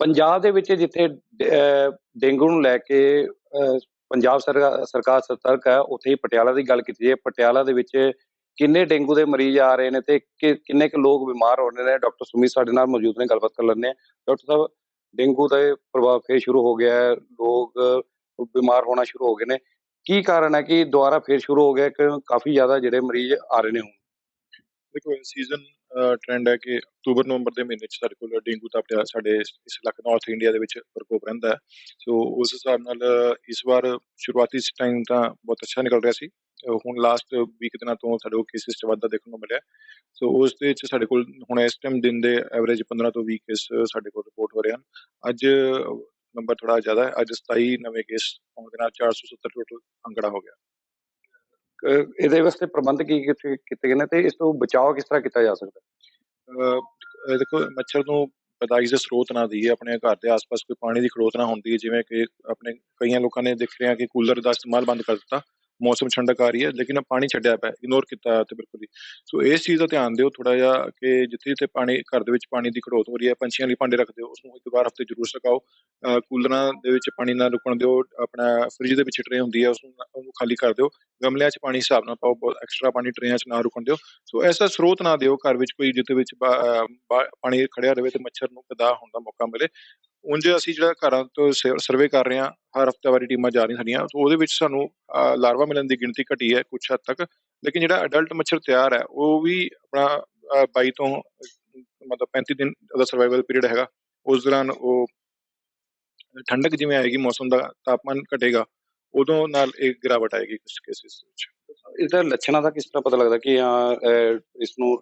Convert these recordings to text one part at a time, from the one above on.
ਪੰਜਾਬ ਦੇ ਵਿੱਚ ਜਿੱਥੇ ਡੇਂਗੂ ਨੂੰ ਲੈ ਕੇ ਪੰਜਾਬ ਸਰਕਾਰ ਸਤਰਕ ਹੈ, ਉੱਥੇ ਹੀ ਪਟਿਆਲਾ ਦੀ ਗੱਲ ਕੀਤੀ ਹੈ ਪਟਿਆਲਾ ਦੇ ਵਿੱਚ ਕਿੰਨੇ ਡੇਂਗੂ ਦੇ ਮਰੀਜ਼ ਆ ਰਹੇ ਨੇ ਤੇ ਕਿੰਨੇ ਕੁ ਲੋਕ ਬਿਮਾਰ ਹੋ ਰਹੇ ਨੇ? ਡਾਕਟਰ ਸੁਮੀਤ ਸਾਡੇ ਨਾਲ ਮੌਜੂਦ ਨੇ, ਗੱਲਬਾਤ ਕਰ ਲੈਂਦੇ ਹਾਂ। ਡਾਕਟਰ ਸਾਹਿਬ, ਡੇਂਗੂ ਦਾ ਪ੍ਰਭਾਵ ਫੇਰ ਸ਼ੁਰੂ ਹੋ ਗਿਆ ਹੈ, ਲੋਕ ਬਿਮਾਰ ਹੋਣਾ ਸ਼ੁਰੂ ਹੋ ਗਏ ਨੇ। ਕੀ ਕਾਰਨ ਹੈ ਕਿ ਦੁਬਾਰਾ ਫੇਰ ਸ਼ੁਰੂ ਹੋ ਗਿਆ ਕਿ ਕਾਫੀ ਜ਼ਿਆਦਾ ਜਿਹੜੇ ਮਰੀਜ਼ ਆ ਰਹੇ ਨੇ ਹੁਣ। ਦੇਖੋ ਸੀਜ਼ਨ ਟ੍ਰੈਂਡ ਹੈ ਕਿ ਅਕਤੂਬਰ, ਨਵੰਬਰ ਦੇ ਮਹੀਨੇ 'ਚ ਸਾਡੇ ਕੋਲ ਡੇਂਗੂ ਦਾ ਪਟਿਆਲਾ ਸਾਡੇ ਇਸ ਇਸ ਇਲਾਕੇ ਨਾਰਥ ਇੰਡੀਆ ਦੇ ਵਿੱਚ ਪ੍ਰਕੋਪ ਰਹਿੰਦਾ ਹੈ। ਸੋ ਉਸ ਹਿਸਾਬ ਨਾਲ ਇਸ ਵਾਰ ਸ਼ੁਰੂਆਤੀ ਟਾਈਮ ਤਾਂ ਬਹੁਤ ਅੱਛਾ ਨਿਕਲ ਰਿਹਾ ਸੀ। ਹੁਣ ਲਾਸਟ ਵੀਕ ਦਿਨਾਂ ਤੋਂ ਸਾਡੇ ਕੋਲ ਕੇਸਿਸ 'ਚ ਵਾਧਾ ਦੇਖਣ ਨੂੰ ਮਿਲਿਆ। ਸੋ ਉਸ ਦੇ ਵਿੱਚ ਸਾਡੇ ਕੋਲ ਹੁਣ ਇਸ ਟਾਈਮ ਦਿਨ ਦੇ ਐਵਰੇਜ 15 ਤੋਂ 20 ਕੇਸ ਸਾਡੇ ਕੋਲ ਰਿਪੋਰਟ ਹੋ ਰਹੇ ਹਨ। ਅੱਜ ਨੰਬਰ ਥੋੜਾ ਜ਼ਿਆਦਾ ਹੈ। ਅੱਜ 27 ਨਵੇਂ ਕੇਸ ਹੋਣ ਦੇ ਨਾਲ 470 ਟੋਟਲ ਅੰਕੜਾ ਹੋ ਗਿਆ। ਇਹਦੇ ਵਾਸਤੇ ਪ੍ਰਬੰਧ ਕੀ ਕੀਤੇ ਗਏ ਨੇ ਤੇ ਇਸ ਤੋਂ ਬਚਾਅ ਕਿਸ ਤਰ੍ਹਾਂ ਕੀਤਾ ਜਾ ਸਕਦਾ ਹੈ? ਅਹ ਦੇਖੋ, ਮੱਛਰ ਨੂੰ ਪੈਦਾਇਸ਼ ਦੇ ਸਰੋਤ ਨਾ ਦੀਏ ਆਪਣੇ ਘਰ ਦੇ ਆਸ-ਪਾਸ ਕੋਈ ਪਾਣੀ ਦੀ ਖੜੋਤ ਨਾ ਹੁੰਦੀ ਹੈ ਜਿਵੇਂ ਕਿ ਆਪਣੇ ਕਈਆਂ ਲੋਕਾਂ ਨੇ ਦੇਖ ਰਿਹਾ ਕਿ ਕੂਲਰ ਦਾ ਇਸਤੇਮਾਲ ਬੰਦ ਕਰ ਦਿੱਤਾ ਮੌਸਮ ਠੰਡਕ ਆ ਰਹੀ ਹੈ, ਲੇਕਿਨ ਪਾਣੀ ਛੱਡਿਆ ਪਿਆ ਇਗਨੋਰ ਕੀਤਾ ਤੇ ਬਿਲਕੁਲ ਹੀ। ਸੋ ਇਸ ਚੀਜ਼ ਦਾ ਧਿਆਨ ਦਿਓ ਥੋੜਾ ਜਿਹਾ ਕਿ ਜਿੱਥੇ ਜਿੱਥੇ ਪਾਣੀ, ਘਰ ਦੇ ਵਿੱਚ ਪਾਣੀ ਦੀ ਖੜੋਤ ਹੋ ਰਹੀ ਹੈ, ਪੰਛੀਆਂ ਲਈ ਭਾਂਡੇ ਰੱਖ ਦਿਓ ਉਸ ਨੂੰ ਇੱਕ ਵਾਰ ਹਫ਼ਤੇ ਜ਼ਰੂਰ ਸੁਕਾਓ। ਕੂਲਰਾਂ ਦੇ ਵਿੱਚ ਪਾਣੀ ਨਾ ਰੁਕਣ ਦਿਓ, ਆਪਣਾ ਫ੍ਰਿਜ ਦੇ ਵਿੱਚ ਟਰੇ ਹੁੰਦੀ ਹੈ ਉਸ ਨੂੰ, ਉਹਨੂੰ ਖਾਲੀ ਕਰ ਦਿਓ। ਗਮਲਿਆਂ 'ਚ ਪਾਣੀ ਹਿਸਾਬ ਨਾਲ ਪਾਓ, ਬਹੁਤ ਐਕਸਟਰਾ ਪਾਣੀ ਟਰੇਆਂ 'ਚ ਨਾ ਰੁਕਣ ਦਿਓ। ਸੋ ਐਸਾ ਸਰੋਤ ਨਾ ਦਿਓ ਘਰ ਵਿੱਚ ਕੋਈ ਜਿੱਤੇ ਵਿੱਚ ਪਾਣੀ ਖੜਿਆ ਰਹੇ ਤੇ ਮੱਛਰ ਨੂੰ ਪੈਦਾ ਹੋਣ ਦਾ ਮੌਕਾ ਮਿਲੇ। ਉਂਝ ਅਸੀਂ ਜਿਹੜਾ ਘਰਾਂ ਤੋਂ ਸਰਵੇ ਕਰ ਰਹੇ ਹਾਂ, ਹਰ ਹਫਤਾਵਾਰੀ ਟੀਮਾਂ ਜਾ ਰਹੀਆਂ ਸਾਡੀਆਂ ਉਹਦੇ ਵਿੱਚ ਸਾਨੂੰ ਲਾਰਵਾ ਮਿਲਣ ਦੀ ਗਿਣਤੀ ਘਟੀ ਹੈ ਕੁਛ ਹੱਦ ਤੱਕ, ਲੇਕਿਨ ਜਿਹੜਾ ਅਡਲਟ ਮੱਛਰ ਤਿਆਰ ਹੈ, ਉਹ ਵੀ ਆਪਣਾ 22 ਤੋਂ, ਮਤਲਬ 35 ਦਿਨ ਦਾ ਸਰਵਾਈਵਲ ਪੀਰੀਅਡ ਹੈਗਾ, ਉਸ ਦੌਰਾਨ ਉਹ ਠੰਡਕ ਜਿਵੇਂ ਆਏਗੀ, ਮੌਸਮ ਦਾ ਤਾਪਮਾਨ ਘਟੇਗਾ, ਉਦੋਂ ਨਾਲ ਇੱਕ ਗਿਰਾਵਟ ਆਏਗੀ ਕੁਝ ਕੇਸਿਸ ਵਿੱਚ। ਇਹਦਾ ਲੱਛਣਾਂ ਦਾ ਕਿਸ ਤਰ੍ਹਾਂ ਪਤਾ ਲੱਗਦਾ ਕਿ ਇਸ ਨੂੰ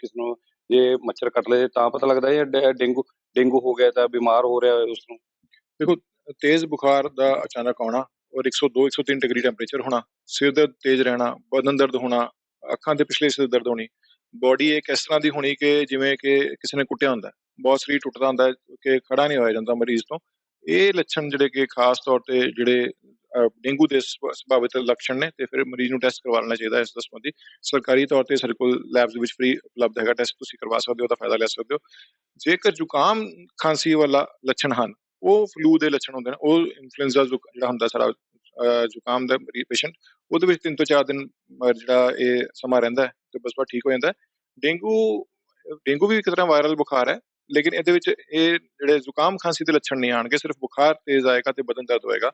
ਕਿਸ ਨੂੰ ਜੇ ਮੱਛਰ ਕੱਟ ਲਏ ਤਾਂ ਪਤਾ ਲੱਗਦਾ ਹੈ ਜਾਂ ਡੇਂਗੂ ਡੇਂਗੂ ਹੋ ਗਿਆ ਤਾਂ ਬਿਮਾਰ ਹੋ ਰਿਹਾ ਉਸ ਨੂੰ ਤੇਜ਼ ਬੁਖਾਰ ਦਾ ਅਚਾਨਕ ਆਉਣਾ ਔਰ 102 103 ਡਿਗਰੀ ਟੈਂਪਰੇਚਰ ਹੋਣਾ, ਸਿਰ ਦਰਦ ਤੇਜ਼ ਰਹਿਣਾ, ਬਦਨ ਦਰਦ ਹੋਣਾ, ਅੱਖਾਂ ਦੇ ਪਿਛਲੇ ਹਿੱਸੇ ਦਰਦ ਹੋਣੀ, ਬੋਡੀ ਇੱਕ ਇਸ ਤਰ੍ਹਾਂ ਦੀ ਹੋਣੀ ਕਿ ਜਿਵੇਂ ਕਿ ਕਿਸੇ ਨੇ ਕੁੱਟਿਆ ਹੁੰਦਾ, ਬਹੁਤ ਸਰੀਰ ਟੁੱਟਦਾ ਹੁੰਦਾ, ਕਿ ਖੜਾ ਨਹੀਂ ਹੋਇਆ ਜਾਂਦਾ ਮਰੀਜ਼ ਤੋਂ। ਇਹ ਲੱਛਣ ਜਿਹੜੇ ਕਿ ਖਾਸ ਤੌਰ ਤੇ ਜਿਹੜੇ ਡੇਂਗੂ ਦੇ ਸੰਭਾਵਿਤ ਲੱਛਣ ਨੇ ਤੇ ਫਿਰ ਮਰੀਜ਼ ਨੂੰ ਟੈਸਟ ਕਰਵਾ ਲੈਣਾ ਚਾਹੀਦਾ ਇਸ ਦਾ ਸੰਬੰਧੀ। ਸਰਕਾਰੀ ਤੌਰ ਤੇ ਸਾਡੇ ਕੋਲ ਲੈਬਸ ਵਿੱਚ ਫ੍ਰੀ ਉਪਲਬਧ ਹੈਗਾ ਟੈਸਟ ਤੁਸੀਂ ਕਰਵਾ ਸਕਦੇ ਹੋ, ਉਹਦਾ ਫਾਇਦਾ ਲੈ ਸਕਦੇ ਹੋ। ਜੇਕਰ ਜ਼ੁਕਾਮ ਖਾਂਸੀ ਵਾਲਾ ਲੱਛਣ ਹਨ, ਉਹ ਫਲੂ ਦੇ ਲੱਛਣ ਹੁੰਦੇ ਨੇ, ਉਹ ਇਨਫਲੂਐਂਜ਼ਾ ਜਿਹੜਾ ਹੁੰਦਾ ਸਾਰਾ ਜ਼ੁਕਾਮ ਦਾ ਪੇਸ਼ੈਂਟ ਉਹਦੇ ਵਿੱਚ 3 ਤੋਂ 4 ਦਿਨ ਜਿਹੜਾ ਇਹ ਸਮਾਂ ਰਹਿੰਦਾ ਹੈ ਤੇ ਬਸ ਬਾ ਠੀਕ ਹੋ ਜਾਂਦਾ ਡੇਂਗੂ ਡੇਂਗੂ ਵੀ ਇੱਕ ਤਰ੍ਹਾਂ ਵਾਇਰਲ ਬੁਖਾਰ ਹੈ, ਲੇਕਿਨ ਇਹਦੇ ਵਿੱਚ ਇਹ ਜਿਹੜੇ ਜ਼ੁਕਾਮ ਖਾਂਸੀ ਦੇ ਲੱਛਣ ਨਹੀਂ ਆਣਗੇ ਸਿਰਫ ਬੁਖਾਰ ਤੇਜ਼ ਆਏਗਾ ਤੇ ਬਦਨ ਦਰਦ ਹੋਏਗਾ।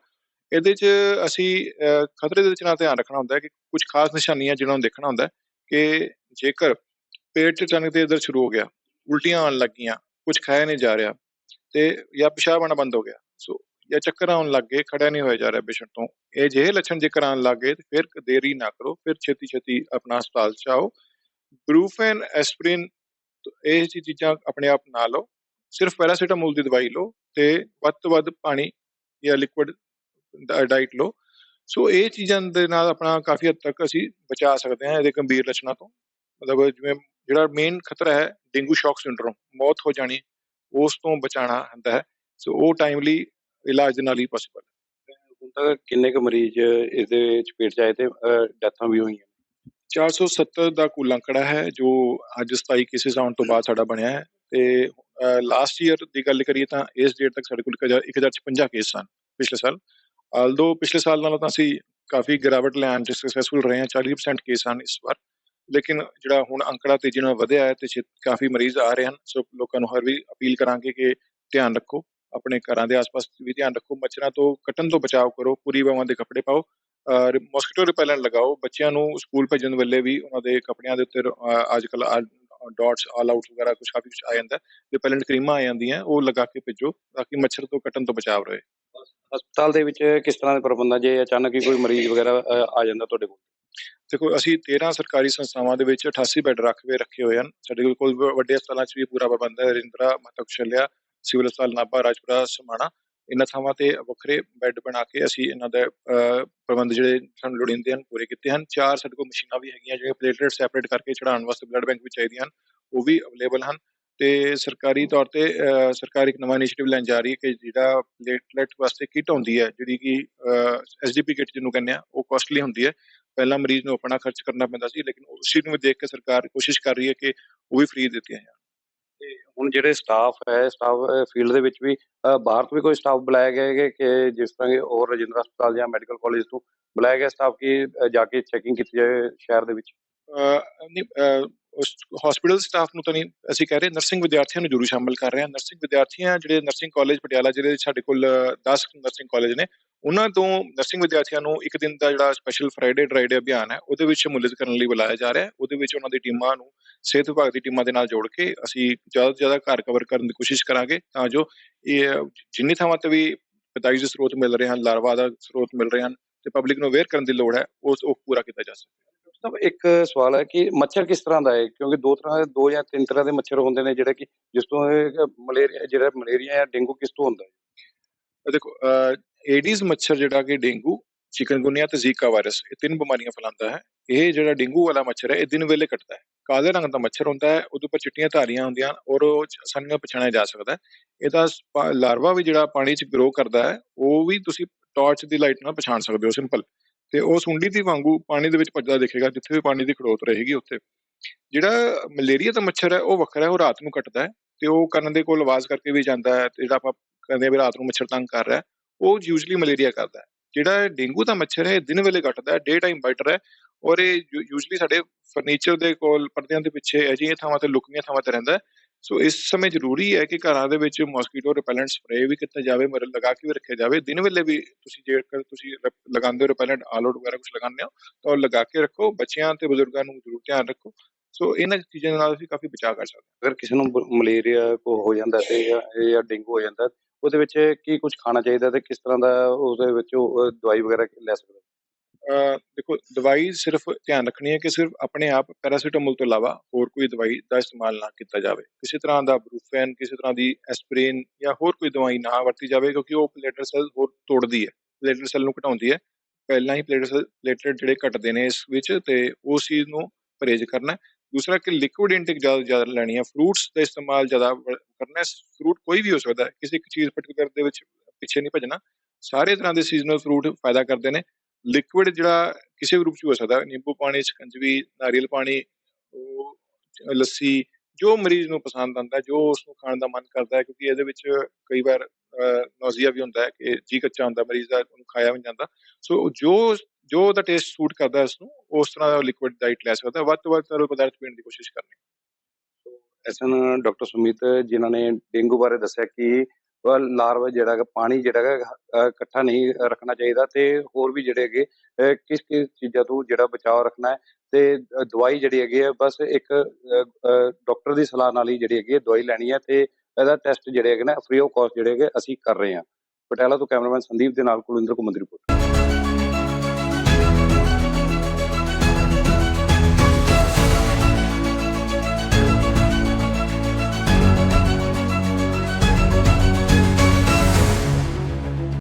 ਇਹਦੇ 'ਚ ਅਸੀਂ ਅਹ, ਖਤਰੇ ਦੇ ਵਿੱਚ ਨਾਲ ਧਿਆਨ ਰੱਖਣਾ ਹੁੰਦਾ ਹੈ ਕਿ ਕੁਝ ਖਾਸ ਨਿਸ਼ਾਨੀਆਂ ਜਿਹਨਾਂ ਨੂੰ ਦੇਖਣਾ ਹੁੰਦਾ ਹੈ ਕਿ ਜੇਕਰ ਪੇਟ 'ਚ ਅਚਾਨਕ ਤੇ ਦਰਦ ਸ਼ੁਰੂ ਹੋ ਗਿਆ ਉਲਟੀਆਂ ਆਉਣ ਲੱਗੀਆਂ ਕੁਝ ਖਾਇਆ ਨਹੀਂ ਜਾ ਰਿਹਾ ਤੇ ਜਾਂ ਪਿਸ਼ਾਬ ਆਉਣਾ ਬੰਦ ਹੋ ਗਿਆ ਸੋ ਜਾਂ ਚੱਕਰ ਆਉਣ ਲੱਗ ਗਏ ਖੜਿਆ ਨਹੀਂ ਹੋਇਆ ਜਾ ਰਿਹਾ ਪੇਸ਼ੈਂਟ ਤੋਂ ਇਹ ਜਿਹੇ ਲੱਛਣ ਜੇਕਰ ਆਉਣ ਲੱਗ ਗਏ ਤੇ ਫਿਰ ਦੇਰੀ ਨਾ ਕਰੋ ਫਿਰ ਛੇਤੀ ਛੇਤੀ ਆਪਣਾ ਹਸਪਤਾਲ ਚ ਆਓ। ਬਰੂਫਨ ਐਸਪਰੀਨ ਇਹ ਜਿਹੀ ਚੀਜ਼ਾਂ ਆਪਣੇ ਆਪ ਨਾ ਲਓ ਸਿਰਫ ਪੈਰਾਸੀਟਾਮੋਲ ਦੀ ਦਵਾਈ ਲਓ ਤੇ ਵੱਧ ਤੋਂ ਵੱਧ ਪਾਣੀ ਜਾਂ ਲਿਕੁਇਡ ਡਾਈਟ ਲਓ। ਸੋ ਇਹ ਚੀਜ਼ਾਂ ਦੇ ਨਾਲ ਆਪਣਾ ਕਾਫੀ ਹੱਦ ਤੱਕ ਅਸੀਂ ਬਚਾ ਸਕਦੇ ਹਾਂ ਇਹਦੇ ਗੰਭੀਰ ਲੱਛਣਾਂ ਤੋਂ। ਮਤਲਬ ਜਿਵੇਂ ਜਿਹੜਾ ਮੇਨ ਖਤਰਾ ਹੈ ਡੇਂਗੂ ਸ਼ੌਕ ਸਿੰਡਰੋਮ ਮੌਤ ਹੋ ਜਾਣੀ ਉਸ ਤੋਂ ਬਚਾਉਣਾ ਹੁੰਦਾ ਹੈ। ਸੋ ਉਹ ਟਾਈਮਲੀ ਇਲਾਜ ਦੇ ਨਾਲ ਹੀ ਪੋਸੀਬਲ ਹੁਣ ਤੱਕ ਕਿੰਨੇ ਕੁ ਮਰੀਜ਼ ਇਸ ਦੇ ਚਪੇਟ ਚ ਆਏ ਤੇ ਡੈਥਾਂ ਵੀ ਹੋਈਆਂ? 470 ਦਾ ਕੁੱਲ ਅੰਕੜਾ ਹੈ ਜੋ ਅੱਜ 27 ਕੇਸਿਸ ਆਉਣ ਤੋਂ ਬਾਅਦ ਸਾਡਾ ਬਣਿਆ ਹੈ। ਤੇ ਲਾਸਟ ਈਅਰ ਦੀ ਗੱਲ ਕਰੀਏ ਤਾਂ ਇਸ ਡੇਟ ਤੱਕ ਸਾਡੇ ਕੋਲ 1056 ਕੇਸ ਸਨ ਪਿਛਲੇ ਸਾਲ। ਆਲਦੋ ਪਿਛਲੇ ਸਾਲ ਨਾਲੋਂ ਤਾਂ ਅਸੀਂ ਕਾਫੀ ਗਿਰਾਵਟ ਲੈਣ ਚ ਸਕਸੈਸਫੁਲ ਰਹੇ ਹਾਂ 40% ਕੇਸ ਹਨ ਇਸ ਵਾਰ। ਲੇਕਿਨ ਜਿਹੜਾ ਹੁਣ ਅੰਕੜਾ ਤੇਜ਼ੀ ਨਾਲ ਵਧਿਆ ਹੈ ਤੇ ਕਾਫੀ ਮਰੀਜ਼ ਆ ਰਹੇ ਹਨ, ਸੋ ਲੋਕਾਂ ਨੂੰ ਹਰ ਵੀ ਅਪੀਲ ਕਰਾਂਗੇ ਕਿ ਧਿਆਨ ਰੱਖੋ, ਆਪਣੇ ਘਰਾਂ ਦੇ ਆਸ-ਪਾਸ ਵੀ ਧਿਆਨ ਰੱਖੋ, ਮੱਛਰਾਂ ਤੋਂ ਕੱਟਣ ਤੋਂ ਬਚਾਓ ਕਰੋ, ਪੂਰੀ ਬਾਹਾਂ ਦੇ ਕੱਪੜੇ ਪਾਓ ਮੋਸਕੀਟੋ ਰਿਪੈਲੈਂਟ ਲਗਾਓ, ਬੱਚਿਆਂ ਨੂੰ ਸਕੂਲ ਭੇਜਣ ਵੇਲੇ ਵੀ ਉਹਨਾਂ ਦੇ ਕੱਪੜਿਆਂ ਦੇ ਉੱਤੇ ਅੱਜ ਕੱਲ ਡਾਟਸ ਆਲ ਆਊਟ ਵਗੈਰਾ ਕੁਝ ਕਾਫੀ ਕੁਝ ਆ ਜਾਂਦਾ ਰਿਪੈਲੈਂਟ ਕਰੀਮਾਂ ਆ ਜਾਂਦੀਆਂ, ਉਹ ਲਗਾ ਕੇ ਭੇਜੋ, ਤਾਂ ਕਿ ਮੱਛਰ ਤੋਂ ਕੱਟਣ ਤੋਂ ਬਚਾਅ ਰਹੇ। ਹਸਪਤਾਲ ਦੇ ਵਿੱਚ ਕਿਸ ਤਰ੍ਹਾਂ ਦੇ ਪ੍ਰਬੰਧ ਆ? ਜੇ ਅਚਾਨਕ ਹੀ ਕੋਈ ਮਰੀਜ਼ ਵਗੈਰਾ ਆ ਜਾਂਦਾ ਤੁਹਾਡੇ ਕੋਲ? ਦੇਖੋ, ਅਸੀਂ 13 ਸਰਕਾਰੀ ਸੰਸਥਾਵਾਂ ਦੇ ਵਿੱਚ 88 ਬੈੱਡ ਰੱਖਵੇ ਰੱਖੇ ਹੋਏ ਹਨ। ਸਾਡੇ ਕੋਲ ਵੱਡੇ ਹਸਪਤਾਲਾਂ 'ਚ ਵੀ ਪੂਰਾ ਪ੍ਰਬੰਧ ਹੈ। ਰਿੰਦਰਾ ਮਾਤਾ ਸਿਵਲ ਹਸਪਤਾਲ, ਨਾਭਾ, ਰਾਜਪੁਰਾ, ਸਮਾਣਾ। ਇਹਨਾਂ ਥਾਵਾਂ ਤੇ ਵੱਖਰੇ ਬੈੱਡ ਬਣਾ ਕੇ ਅਸੀਂ ਇਹਨਾਂ ਦਾ ਪ੍ਰਬੰਧ ਜਿਹੜੇ ਸਾਨੂੰ ਲੋੜੀਂਦੇ ਹਨ, ਪੂਰੇ ਕੀਤੇ ਹਨ। ਚਾਰ ਸਾਡੇ ਕੋਲ ਮਸ਼ੀਨਾਂ ਵੀ ਹੈਗੀਆਂ, ਜਿਹੜੀਆਂ ਪਲੇਟਲੇਟ ਸੈਪਰੇਟ ਕਰਕੇ ਚੜਾਉਣ ਵਾਸਤੇ ਬਲੱਡ ਬੈਂਕ ਵਿੱਚ ਚਾਹੀਦੀਆਂ ਹਨ। ਉਹ ਵੀ ਅਵੇਲੇਬਲ ਹਨ। ਤੇ ਸਰਕਾਰੀ ਤੌਰ ਤੇ ਸਰਕਾਰ ਇੱਕ ਨਵਾਂ ਇਨੀਸ਼ੀਏਟਿਵ ਲੈਣ ਜਾ ਰਹੀ ਹੈ ਕਿ ਜਿਹੜਾ ਪਲੇਟਲੇਟ ਵਾਸਤੇ ਕਿਟ ਹੁੰਦੀ ਹੈ ਜਿਹੜੀ ਕਿ ਐਸਡੀਪੀ ਕਿਟ ਜਿਹਨੂੰ ਕਹਿੰਦੇ ਆ ਉਹ ਕਾਸਟਲੀ ਹੁੰਦੀ ਹੈ। ਪਹਿਲਾਂ ਮਰੀਜ਼ ਨੂੰ ਆਪਣਾ ਖਰਚ ਕਰਨਾ ਪੈਂਦਾ ਸੀ ਲੇਕਿਨ ਉਸ ਚੀਜ਼ ਨੂੰ ਵੀ ਦੇਖ ਕੇ ਸਰਕਾਰ ਕੋਸ਼ਿਸ਼ ਕਰ ਰਹੀ ਹੈ ਕਿ ਉਹ ਵੀ ਫ੍ਰੀ ਦਿੱਤੀਆਂ ਜਾਣ। ਹੁਣ ਜਿਹੜੇ ਸਟਾਫ ਹੈ ਸਟਾਫ ਫੀਲਡ ਦੇ ਵਿੱਚ ਵੀ ਬਾਹਰ ਤੋਂ ਵੀ ਕੋਈ ਸਟਾਫ ਬੁਲਾਇਆ ਗਿਆ ਹੈ ਕਿ ਜਿਸ ਤਰ੍ਹਾਂ ਕਿ ਹੋਰ ਰਜਿੰਦਰਾ ਹਸਪਤਾਲ ਜਾਂ ਮੈਡੀਕਲ ਕਾਲਜ ਤੋਂ ਬੁਲਾਇਆ ਗਿਆ ਸਟਾਫ ਕਿ ਜਾ ਕੇ ਚੈਕਿੰਗ ਕੀਤੀ ਜਾਏ ਸ਼ਹਿਰ ਦੇ ਵਿੱਚ? ਨਹੀਂ ਹਸਪੀਟਲ ਸਟਾਫ ਨੂੰ ਤਾਂ ਨਹੀਂ, ਅਸੀਂ ਕਹਿ ਰਹੇ ਨਰਸਿੰਗ ਵਿਦਿਆਰਥੀਆਂ ਨੂੰ ਜ਼ਰੂਰ ਸ਼ਾਮਲ ਕਰ ਰਹੇ ਹਾਂ। ਨਰਸਿੰਗ ਵਿਦਿਆਰਥੀਆਂ ਜਿਹੜੇ ਨਰਸਿੰਗ ਕਾਲਜ ਪਟਿਆਲਾ ਜਿਹੜੇ ਸਾਡੇ ਕੋਲ 10 ਨਰਸਿੰਗ ਕਾਲਜ ਨੇ, ਉਹਨਾਂ ਤੋਂ ਨਰਸਿੰਗ ਵਿਦਿਆਰਥੀਆਂ ਨੂੰ ਇੱਕ ਦਿਨ ਦਾ ਜਿਹੜਾ ਸਪੈਸ਼ਲ ਫਰਾਈਡੇ ਡਰਾਈਡੇ ਅਭਿਆਨ ਹੈ, ਉਹਦੇ ਵਿੱਚ ਸ਼ਮੂਲੀਅਤ ਕਰਨ ਲਈ ਬੁਲਾਇਆ ਜਾ ਰਿਹਾ ਹੈ। ਉਹਦੇ ਵਿੱਚ ਉਹਨਾਂ ਦੀ ਟੀਮਾਂ ਨੂੰ ਸਿਹਤ ਵਿਭਾਗ ਦੀ ਟੀਮਾਂ ਦੇ ਨਾਲ ਜੋੜ ਕੇ ਅਸੀਂ ਜ਼ਿਆਦਾ ਤੋਂ ਜ਼ਿਆਦਾ ਘਰ ਕਵਰ ਕਰਨ ਦੀ ਕੋਸ਼ਿਸ਼ ਕਰਾਂਗੇ, ਤਾਂ ਜੋ ਇਹ ਜਿੰਨੀ ਥਾਵਾਂ ਤੇ ਵੀ ਪੈਦਾਇਸ਼ ਦੇ ਸਰੋਤ ਮਿਲ ਰਹੇ ਹਨ, ਲਾਰਵਾ ਦਾ ਸਰੋਤ ਮਿਲ ਰਹੇ ਹਨ, ਤੇ ਪਬਲਿਕ ਨੂੰ ਅਵੇਅਰ ਕਰਨ ਦੀ ਲੋੜ ਹੈ ਉਸ ਉਹ ਪੂਰਾ ਕੀਤਾ ਜਾ ਸਕੇ। ਸਭ ਇੱਕ ਸਵਾਲ ਹੈ ਕਿ ਮੱਛਰ ਕਿਸ ਤਰ੍ਹਾਂ ਦਾ ਹੈ? ਕਿਉਂਕਿ ਦੋ ਤਰ੍ਹਾਂ ਦੇ, ਦੋ ਜਾਂ ਤਿੰਨ ਤਰ੍ਹਾਂ ਦੇ ਮੱਛਰ ਹੁੰਦੇ ਨੇ ਜਿਹੜੇ ਕਿ ਜਿਸ ਤੋਂ ਮਲੇਰੀਆ, ਜਿਹੜਾ ਮਲੇਰੀਆ ਜਾਂ ਡੇਂਗੂ ਕਿਸ ਤੋਂ ਹੁੰਦਾ ਹੈ? ਦੇਖੋ ਏਡੀਜ਼ ਮੱਛਰ ਜਿਹੜਾ ਕਿ ਡੇਂਗੂ, ਚਿਕਨਗੁਨੀਆ ਤੇ ਜ਼ੀਕਾ ਵਾਇਰਸ ਇਹ ਤਿੰਨ ਬਿਮਾਰੀਆਂ ਫੈਲਾਉਂਦਾ ਹੈ। ਇਹ ਜਿਹੜਾ ਡੇਂਗੂ ਵਾਲਾ ਮੱਛਰ ਹੈ, ਇਹ ਦਿਨ ਵੇਲੇ ਕੱਟਦਾ ਹੈ। ਕਾਲੇ ਰੰਗ ਦਾ ਮੱਛਰ ਹੁੰਦਾ ਹੈ, ਉਹਦੇ ਉੱਪਰ ਚਿੱਟੀਆਂ ਧਾਰੀਆਂ ਹੁੰਦੀਆਂ ਔਰ ਉਹ ਚ- ਆਸਾਨੀ ਨਾਲ ਪਛਾਣਿਆ ਜਾ ਸਕਦਾ ਹੈ। ਇਹਦਾ ਲਾਰਵਾ ਵੀ ਜਿਹੜਾ ਪਾਣੀ 'ਚ ਗਰੋ ਕਰਦਾ ਹੈ, ਉਹ ਵੀ ਤੁਸੀਂ ਟਾਰਚ ਦੀ ਲਾਈਟ ਨਾਲ ਪਛਾਣ ਸਕਦੇ ਹੋ ਸਿੰਪਲ ਤੇ ਉਹ ਸੁੰਡੀ ਦੀ ਵਾਂਗੂ ਪਾਣੀ ਦੇ ਵਿੱਚ ਭੱਜਦਾ ਦਿਖੇਗਾ, ਜਿੱਥੇ ਵੀ ਪਾਣੀ ਦੀ ਖੜੋਤ ਰਹੇਗੀ ਉੱਥੇ। ਜਿਹੜਾ ਮਲੇਰੀਆ ਦਾ ਮੱਛਰ ਹੈ, ਉਹ ਵੱਖਰਾ ਹੈ, ਉਹ ਰਾਤ ਨੂੰ ਕੱਟਦਾ ਹੈ ਤੇ ਉਹ ਕੰਨ ਦੇ ਕੋਲ ਆਵਾਜ਼ ਕਰਕੇ ਵੀ ਜਾਂਦਾ ਹੈ ਤੇ ਜਿਹੜਾ ਆਪਾਂ ਕਹਿੰਦੇ ਆ ਵੀ ਰਾਤ ਨੂੰ ਮੱਛਰ ਤੰਗ ਕਰ ਰਿਹਾ ਉਹ ਯੂਜੂਲੀ ਮਲੇਰੀਆ ਕਰਦਾ ਹੈ। ਜਿਹੜਾ ਡੇਂਗੂ ਦਾ ਮੱਛਰ ਹੈ ਦਿਨ ਵੇਲੇ ਕੱਟਦਾ ਹੈ ਡੇ ਟਾਈਮ ਬਾਈਟਰ ਹੈ ਔਰ ਇਹ ਯੂਜੂਲੀ ਸਾਡੇ ਫਰਨੀਚਰ ਦੇ ਕੋਲ, ਪਰਦਿਆਂ ਦੇ ਪਿੱਛੇ ਅਜਿਹੀਆਂ ਥਾਵਾਂ ਤੇ ਲੁਕੀਆਂ ਥਾਵਾਂ ਤੇ ਰਹਿੰਦਾ ਹੈ ਸੋ ਇਸ ਸਮੇਂ ਜ਼ਰੂਰੀ ਹੈ ਕਿ ਘਰਾਂ ਦੇ ਵਿੱਚ ਮੋਸਕੀਟੋ ਰਿਪੈਲੈਂਟ ਸਪਰੇਅ ਵੀ ਕੀਤਾ ਜਾਵੇ ਮਰ ਲਗਾ ਕੇ ਵੀ ਰੱਖਿਆ ਜਾਵੇ। ਦਿਨ ਵੇਲੇ ਵੀ ਤੁਸੀਂ ਜੇਕਰ ਤੁਸੀਂ ਲਗਾਉਂਦੇ ਹੋ ਰਿਪੈਲੈਂਟ ਆਲ ਵਗੈਰਾ ਕੁਝ ਲਗਾਉਂਦੇ ਹੋ, ਤਾਂ ਉਹ ਲਗਾ ਕੇ ਰੱਖੋ। ਬੱਚਿਆਂ ਤੇ ਬਜ਼ੁਰਗਾਂ ਨੂੰ ਜ਼ਰੂਰ ਧਿਆਨ ਰੱਖੋ। ਸੋ ਇਹਨਾਂ ਚੀਜ਼ਾਂ ਨਾਲ ਅਸੀਂ ਕਾਫੀ ਬਚਾਅ ਕਰ ਸਕਦੇ ਹਾਂ। ਅਗਰ ਕਿਸੇ ਨੂੰ ਮਲੇਰੀਆ ਕੋ ਹੋ ਜਾਂਦਾ ਤੇ ਜਾਂ ਡੇਂਗੂ ਹੋ ਜਾਂਦਾ, ਉਹਦੇ ਵਿੱਚ ਕੀ ਕੁਝ ਖਾਣਾ ਚਾਹੀਦਾ ਤੇ ਕਿਸ ਤਰ੍ਹਾਂ ਦਾ ਉਹਦੇ ਵਿੱਚ ਉਹ ਦਵਾਈ ਵਗੈਰਾ ਲੈ ਸਕਦਾ ਅਹ ਦੇਖੋ, ਦਵਾਈ ਸਿਰਫ ਧਿਆਨ ਰੱਖਣੀ ਹੈ ਕਿ ਸਿਰਫ ਆਪਣੇ ਆਪ ਪੈਰਾਸੀਟਾਮੋਲ ਤੋਂ ਇਲਾਵਾ ਹੋਰ ਕੋਈ ਦਵਾਈ ਦਾ ਇਸਤੇਮਾਲ ਨਾ ਕੀਤਾ ਜਾਵੇ। ਕਿਸੇ ਤਰ੍ਹਾਂ ਦਾ ਬਰੂਫੈਨ, ਕਿਸੇ ਤਰ੍ਹਾਂ ਦੀ ਐਸਪਰੀਨ ਜਾਂ ਹੋਰ ਕੋਈ ਦਵਾਈ ਨਾ ਵਰਤੀ ਜਾਵੇ ਕਿਉਂਕਿ ਉਹ ਪਲੇਟਰ ਸੈੱਲ ਹੋਰ ਤੋੜਦੀ ਹੈ। ਪਲੇਟਰ ਸੈੱਲ ਨੂੰ ਘਟਾਉਂਦੀ ਹੈ। ਪਹਿਲਾਂ ਹੀ ਪਲੇਟਰ ਪਲੇਟਲੇਟ ਜਿਹੜੇ ਘਟਦੇ ਨੇ ਇਸ ਵਿੱਚ ਤੇ ਉਸ ਚੀਜ਼ ਨੂੰ ਪਰਹੇਜ਼ ਕਰਨਾ ਦੂਸਰਾ ਕਿ ਲਿਕੁਇਡ ਇਨਟੇਕ ਜ਼ਿਆਦਾ ਜ਼ਿਆਦਾ ਲੈਣੀ ਹੈ। ਫਰੂਟਸ ਦਾ ਇਸਤੇਮਾਲ ਜ਼ਿਆਦਾ ਕਰਨਾ ਹੈ। ਫਰੂਟ ਕੋਈ ਵੀ ਹੋ ਸਕਦਾ ਹੈ। ਕਿਸੇ ਇੱਕ ਚੀਜ਼ ਪਾਰਟਿਕੂਲਰ ਦੇ ਵਿੱਚ ਪਿੱਛੇ ਨਹੀਂ ਭੱਜਣਾ। ਸਾਰੇ ਤਰ੍ਹਾਂ ਦੇ ਸੀਜ਼ਨਲ ਫਰੂਟ ਫਾਇਦਾ ਕਰਦੇ ਨੇ। ਲਿਕੁਇਡ ਜਿਹੜਾ ਕਿਸੇ ਵੀ ਰੂਪ ਚ ਹੋ ਸਕਦਾ, ਨਿੰਬੂ ਪਾਣੀ, ਸ਼ਿਕੰਜਵੀ, ਨਾਰੀਅਲ ਪਾਣੀ, ਉਹ ਲੱਸੀ, ਜੋ ਮਰੀਜ਼ ਨੂੰ ਪਸੰਦ ਆਉਂਦਾ, ਜੋ ਉਸ ਨੂੰ ਖਾਣ ਦਾ ਮਨ ਕਰਦਾ ਹੈ, ਕਿਉਂਕਿ ਇਹਦੇ ਵਿੱਚ ਕਈ ਵਾਰ ਨੋਜ਼ੀਆ ਵੀ ਹੁੰਦਾ ਹੈ ਕਿ ਜੀ ਕੱਚਾ ਹੁੰਦਾ, ਮਰੀਜ਼ ਦਾ ਉਹਨੂੰ ਖਾਇਆ ਵੀ ਜਾਂਦਾ। ਸੋ ਜੋ ਜੋ ਉਹਦਾ ਟੇਸਟ ਸੂਟ ਕਰਦਾ ਉਸ ਨੂੰ ਉਸ ਤਰ੍ਹਾਂ ਦਾ ਲਿਕੁਇਡ ਡਾਈਟ ਲੈ ਸਕਦਾ। ਵੱਧ ਤੋਂ ਵੱਧ ਤਰਲ ਪਦਾਰਥ ਪੀਣ ਦੀ ਕੋਸ਼ਿਸ਼ ਕਰਨੀ। ਐਸਨ ਡਾਕਟਰ ਸੁਮਿਤ, ਜਿਨ੍ਹਾਂ ਨੇ ਡੇਂਗੂ ਬਾਰੇ ਦੱਸਿਆ ਕਿ ਲਾਰਵਾ ਜਿਹੜਾ ਹੈਗਾ, ਪਾਣੀ ਜਿਹੜਾ ਹੈਗਾ ਇਕੱਠਾ ਨਹੀਂ ਰੱਖਣਾ ਚਾਹੀਦਾ ਤੇ ਹੋਰ ਵੀ ਜਿਹੜੇ ਹੈਗੇ ਕਿਸ ਕਿਸ ਚੀਜ਼ਾਂ ਤੋਂ ਜਿਹੜਾ ਬਚਾਅ ਰੱਖਣਾ ਹੈ ਤੇ ਦਵਾਈ ਜਿਹੜੀ ਹੈਗੀ ਹੈ, ਬਸ ਇੱਕ ਡਾਕਟਰ ਦੀ ਸਲਾਹ ਨਾਲ ਹੀ ਜਿਹੜੀ ਹੈਗੀ ਹੈ ਦਵਾਈ ਲੈਣੀ ਹੈ ਤੇ ਇਹਦਾ ਟੈਸਟ ਜਿਹੜੇ ਹੈਗੇ ਨੇ ਫ੍ਰੀ ਆਫ ਕਾਸਟ ਜਿਹੜੇ ਹੈਗੇ, ਅਸੀਂ ਕਰ ਰਹੇ ਹਾਂ। ਪਟਿਆਲਾ ਤੋਂ ਕੈਮਰਾਮੈਨ ਸੰਦੀਪ ਦੇ ਨਾਲ ਕੁਲਿੰਦਰ ਕੁਮਾਰ ਦੀ ਰਿਪੋਰਟ।